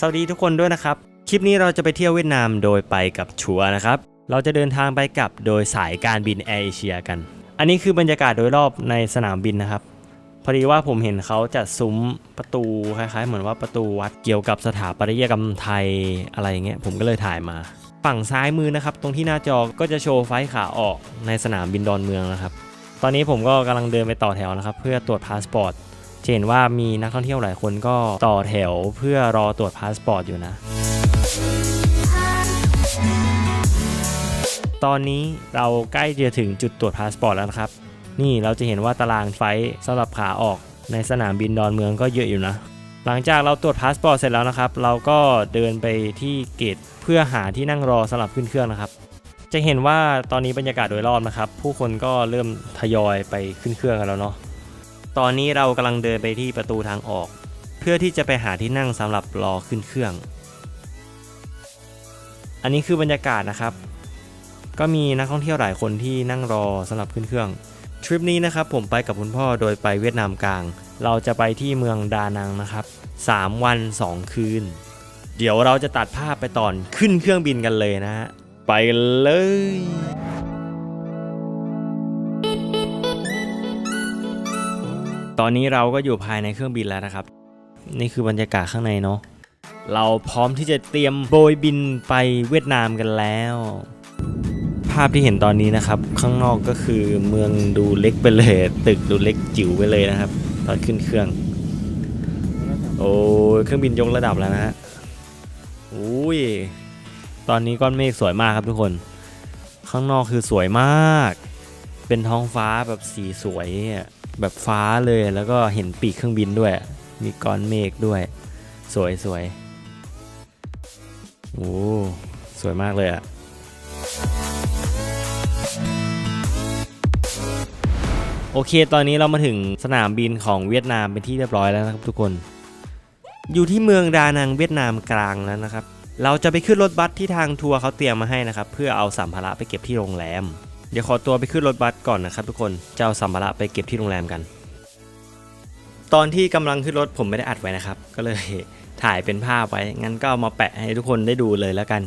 สวัสดีทุกคนด้วยนะครับ คลิปนี้เราจะไปเที่ยวเวียดนามโดยไปกับชัวนะครับ เราจะเดินทางไปกับโดยสายการบินแอร์เอเชียกัน อันนี้คือบรรยากาศโดยรอบในสนามบินนะครับ พอดีว่าผมเห็นเขาจัดซุ้มประตูคล้ายๆ เหมือนว่าประตูวัดเกี่ยวกับสถาปัตยกรรมไทยอะไรอย่างเงี้ยผมก็เลยถ่ายมา ฝั่งซ้ายมือนะครับ ตรงที่หน้าจอก็จะโชว์ไฟขาออกในสนามบินดอนเมืองนะครับ ตอนนี้ผมก็กำลังเดินไปต่อแถวนะครับ เพื่อตรวจพาสปอร์ต จะเห็นว่ามีนักท่องเที่ยวหลายคนก็ต่อแถวเพื่อรอตรวจพาสปอร์ตอยู่นะ ตอนนี้เราใกล้จะถึงจุดตรวจพาสปอร์ตแล้วนะครับ นี่เราจะเห็นว่าตารางไฟสำหรับขาออกในสนามบินดอนเมืองก็เยอะอยู่นะ หลังจากเราตรวจพาสปอร์ตเสร็จแล้วนะครับ เราก็เดินไปที่เกตเพื่อหาที่นั่งรอสำหรับขึ้นเครื่องนะครับ จะเห็นว่าตอนนี้บรรยากาศโดยรอบนะครับ ผู้คนก็เริ่มทยอยไปขึ้นเครื่องกันแล้วเนาะ ตอนนี้เรากำลังเดินไปที่ประตูทางออก เพื่อที่จะไปหาที่นั่งสำหรับรอขึ้นเครื่อง อันนี้คือบรรยากาศนะครับ ก็มีนักท่องเที่ยวหลายคนที่นั่งรอสำหรับขึ้นเครื่องทริปนี้นะครับผมไปกับคุณพ่อโดยไปเวียดนามกลาง เราจะไปที่เมืองดานังนะครับ 3 วัน 2 คืน เดี๋ยวเราจะตัดภาพไปตอนขึ้นเครื่องบินกันเลยนะฮะไปเลย ตอนนี้เราก็อยู่ภายในเครื่องบินแล้วนะครับ นี่คือบรรยากาศข้างในเนาะเราพร้อมที่จะเตรียมโบยบินไปเวียดนามกันแล้ว ภาพที่เห็นตอนนี้นะครับ ข้างนอกก็คือเมืองดูเล็กไปเลยตึกดูเล็กจิ๋วไปเลยนะครับ ตอนขึ้นเครื่อง โอ้เครื่องบินยกระดับแล้วนะฮะอุ้ยตอนนี้ก้อนเมฆสวยมากครับทุกคน ข้างนอกคือสวยมาก เป็นท้องฟ้าแบบสีสวยอะ แบบฟ้าเลยแล้วก็เห็นปีกเครื่องบินด้วย มีก้อนเมฆด้วย สวยสวยโอ้สวยมากเลยอะโอเค ตอนนี้เรามาถึงสนามบินของเวียดนามเป็นที่เรียบร้อยแล้วนะครับทุกคน อยู่ที่เมืองดานังเวียดนามกลางแล้วนะครับ เราจะไปขึ้นรถบัสที่ทางทัวร์เขาเตรียมมาให้นะครับ เพื่อเอาสัมภาระไปเก็บที่โรงแรม เดี๋ยวขอตัวไปขึ้นรถบัสก่อนนะครับทุกคนจะเอาสัมภาระไปเก็บที่โรงแรมกัน ตอนที่กำลังขึ้นรถผมไม่ได้อัดไว้นะครับ ก็เลยถ่ายเป็นภาพไว้ งั้นก็เอามาแปะให้ทุกคนได้ดูเลยแล้วกัน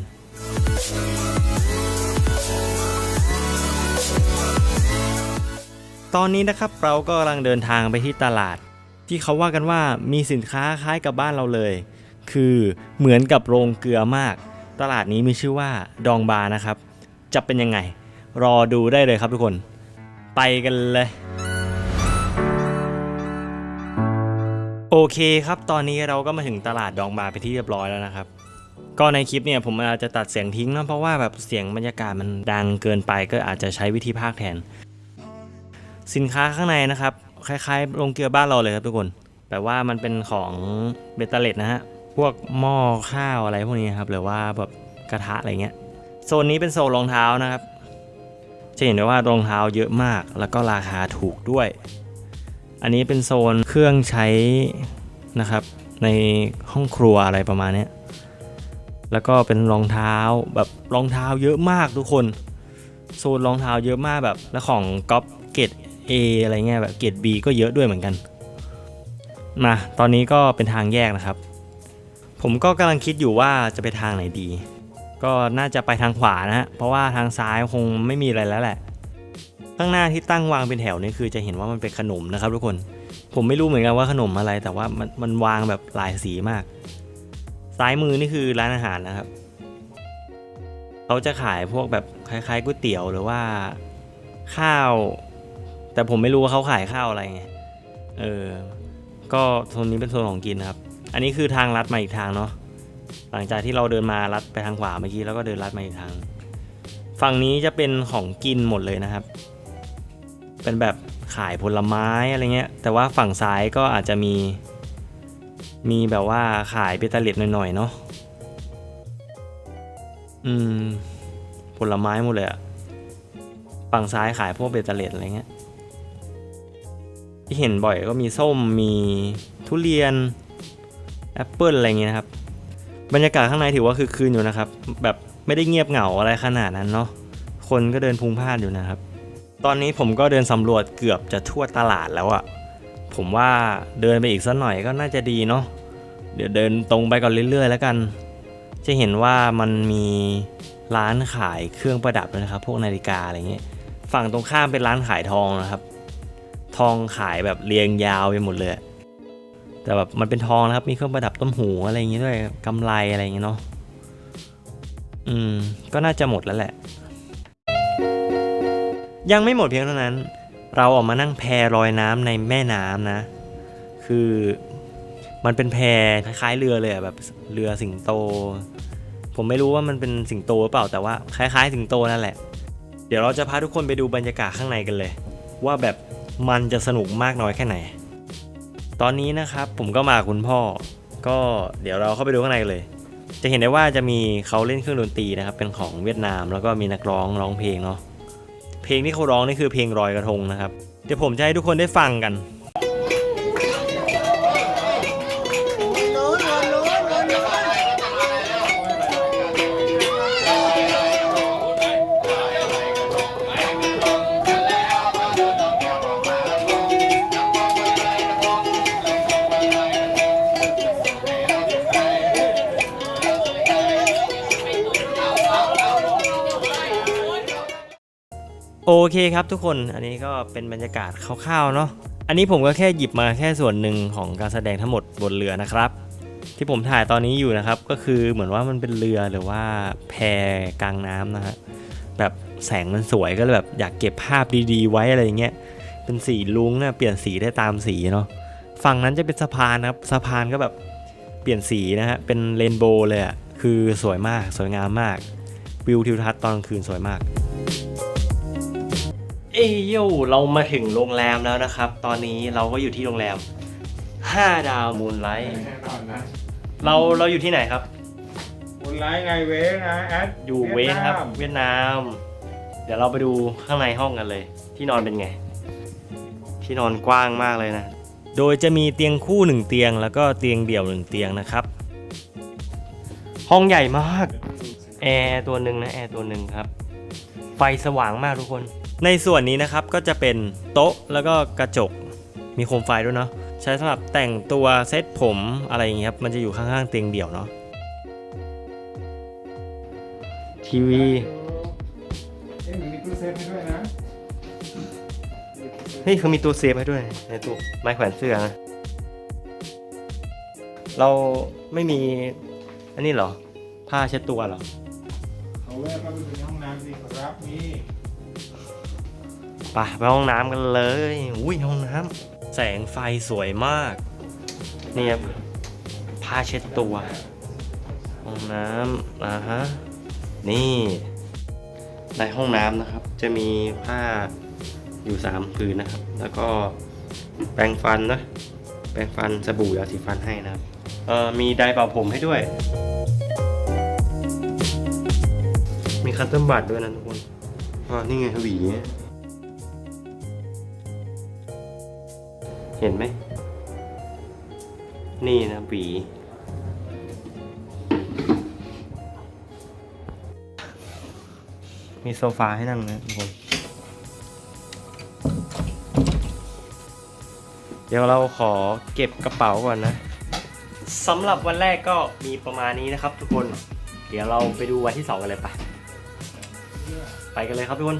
ตอนนี้นะครับเราก็กำลังเดินทางไปที่ตลาด ที่เขาว่ากันว่ามีสินค้าคล้ายกับบ้านเราเลย คือเหมือนกับโรงเกลือมาก ตลาดนี้มีชื่อว่าดองบานะครับ จะเป็นยังไง รอดูได้เลยครับทุกคน ไปกันเลย โอเคครับตอนนี้เราก็มาถึงตลาดดองบาไปที่เรียบร้อยแล้วนะครับ ก็ในคลิปเนี่ยผมอาจจะตัดเสียงทิ้งนะเพราะว่าแบบเสียงบรรยากาศมันดังเกินไปก็อาจจะใช้วิธีพากแทน สินค้าข้างในนะครับ คล้ายๆโรงเกลือบ้านเราเลยครับทุกคนแต่ว่ามันเป็นของเบตเตอร์เลตนะฮะพวกหม้อข้าวอะไรพวกนี้ครับหรือว่าแบบกระทะอะไรเงี้ยโซนนี้เป็นโซนรองเท้านะครับ จะเห็นได้ว่ารองเท้าเยอะมาก แล้วก็ราคาถูกด้วย อันนี้เป็นโซนเครื่องใช้นะครับ ในห้องครัวอะไรประมาณนี้แล้วก็เป็นรองเท้าแบบรองเท้าเยอะมากทุกคน โซนรองเท้าเยอะมากแบบ แล้วของก๊อปเกรด A อะไรเงี้ยแบบเกรด B ก็เยอะด้วยเหมือนกัน มาตอนนี้ก็เป็นทางแยกนะครับ ผมก็กำลังคิดอยู่ว่าจะไปทางไหนดี ก็น่าจะไปทางขวานะฮะ เพราะว่าทางซ้ายคงไม่มีอะไรแล้วแหละ ข้างหน้าที่ตั้งวางเป็นแถวนี่คือจะเห็นว่ามันเป็นขนมนะครับทุกคน ผมไม่รู้เหมือนกันว่าขนมอะไร แต่ว่ามันมันวางแบบหลายสีมาก ซ้ายมือนี่คือร้านอาหารนะครับ เขาจะขายพวกแบบคล้ายๆก๋วยเตี๋ยวหรือว่าข้าว แต่ผมไม่รู้ว่าเขาขายข้าวอะไรไง เออ ก็โซนนี้เป็นโซนของกินนะครับ อันนี้คือทางลัดมาอีกทางเนาะ หลังจากที่เราเดินมาลัดไปทางขวาเมื่อกี้แล้วก็เดินลัดมาอีกทาง ฝั่งนี้จะเป็นของกินหมดเลยนะครับ เป็นแบบขายผลไม้อะไรเงี้ย แต่ว่าฝั่งซ้ายก็อาจจะมี มีแบบว่าขายเบตเตเลตหน่อยๆเนาะ อืม ผลไม้หมดเลยอะฝั่งซ้ายขายพวกเบตเตเลตอะไรเงี้ย ที่เห็นบ่อยก็มีส้ม มีทุเรียนแอปเปิลอะไรเงี้ยนะครับ บรรยากาศข้างในถือว่าคือคืนอยู่นะครับ แบบไม่ได้เงียบเหงาอะไรขนาดนั้นเนาะคนก็เดินพลุงพลานอยู่นะครับ ตอนนี้ผมก็เดินสำรวจเกือบจะทั่วตลาดแล้วอะผมว่าเดินไปอีกสักหน่อยก็น่าจะดีเนาะเดี๋ยวเดินตรงไปก่อนเรื่อยๆ แล้วกัน จะเห็นว่ามันมีร้านขายเครื่องประดับนะครับ พวกนาฬิกาอะไรเงี้ยฝั่งตรงข้ามเป็นร้านขายทองนะครับ ทองขายแบบเรียงยาวไปหมดเลย แต่แบบมันเป็นทองนะครับ มีเครื่องประดับต้มหูอะไรอย่างงี้ด้วยกำไรอะไรอย่างเงี้เนาะอืม ก็น่าจะหมดแล้วแหละ ยังไม่หมดเพียงเท่านั้น เราออกมานั่งแพลอยน้ำในแม่น้ำนะ คือมันเป็นแพคล้ายๆเรือเลยแบบเรือสิงโต ผมไม่รู้ว่ามันเป็นสิงโตหรือเปล่าแต่ว่าคล้ายๆ สิงโตนั่นแหละ เดี๋ยวเราจะพาทุกคนไปดูบรรยากาศข้างในกันเลย ว่าแบบมันจะสนุกมากน้อยแค่ไหน ตอนนี้นะครับผมก็มาคุณพ่อ ก็เดี๋ยวเราเข้าไปดูข้างในเลย จะเห็นได้ว่าจะมีเขาเล่นเครื่องดนตรีนะครับ เป็นของเวียดนาม แล้วก็มีนักร้องร้องเพลงเนาะเพลงที่เขาร้องนี่คือเพลงรอยกระทงนะครับ เดี๋ยวผมจะให้ทุกคนได้ฟังกัน โอเคครับทุกคนอันนี้ก็เป็นบรรยากาศคร่าวๆเนาะอันนี้ผมก็แค่หยิบมาแค่ส่วนหนึ่งของการแสดงทั้งหมดบนเรือนะครับ ที่ผมถ่ายตอนนี้อยู่นะครับ ก็คือเหมือนว่ามันเป็นเรือหรือว่าแพกลางน้ำนะฮะแบบแสงมันสวยก็เลยแบบอยากเก็บภาพดีๆ ไว้อะไรอย่างเงี้ยเป็นสีลุ้งนี่ยเปลี่ยนสีได้ตามสีเนาะฝั่งนั้นจะเป็นสะพานนะครับสะพานก็แบบเปลี่ยนสีนะฮะเป็นเรนโบว์เลยอะคือสวยมากสวยงามมากวิวทิวทัศน์ตอนกลางคืนสวยมาก เอ้ยโยเรามาถึงโรงแรมแล้วนะครับ ตอนนี้เราก็อยู่ที่โรงแรม 5 ดาวมูนไลท์แน่นอนนะเราเราอยู่ที่ไหนครับคุณไลฟ์ไงเวสนะแอดอยู่เวสครับ เวียดนาม เดี๋ยวเราไปดูข้างในห้องกันเลย ที่นอนเป็นไง ที่นอนกว้างมากเลยนะ โดยจะมีเตียงคู่หนึ่งเตียง แล้วก็เตียงเดี่ยวหนึ่งเตียงนะครับ ห้องใหญ่มาก แอร์ตัวหนึ่งนะแอร์ตัวหนึ่งครับ ไฟสว่างมากทุกคน ในส่วนนี้นะครับก็จะเป็นโต๊ะแล้วก็กระจกมีโคมไฟด้วยเนาะใช้สำหรับแต่งตัวเซตผมอะไรอย่างเงี้ยครับมันจะอยู่ข้างๆเตียงเดี่ยวเนาะทีวีเอ๊ะมีตู้เซฟให้ด้วยนะเฮ้ยเขามีตัวเซฟให้ด้วยในตู้ไม้แขวนเสื้อนะเราไม่มีอันนี้เหรอ ผ้าเช็ดตัวเหรอเขาแวะเข้าไปดูในห้องน้ำสิครับนี่ ไปไปห้องน้ำกันเลย อุ้ยห้องน้ำแสงไฟสวยมาก นี่ครับผ้าเช็ดตัว ห้องน้ำอ่าฮะ นี่ ในห้องน้ำนะครับ จะมีผ้าอยู่สามผืนนะครับ แล้วก็แปรงฟันนะ แปรงฟันสบู่ยาสีฟันให้นะครับเอ่อมีไดร์เป่าผมให้ด้วย มีคัตเติ้ลบัตด้วยนะทุกคนอ่านี่ไงหวี เห็นไหม นี่นะหวีมีโซฟาให้นั่งนะทุกคนเดี๋ยวเราขอเก็บกระเป๋าก่อนนะสำหรับวันแรกก็มีประมาณนี้นะครับ ทุกคน เดี๋ยวเราไปดูวันที่สองกันเลยปะไปกันเลยครับทุกคน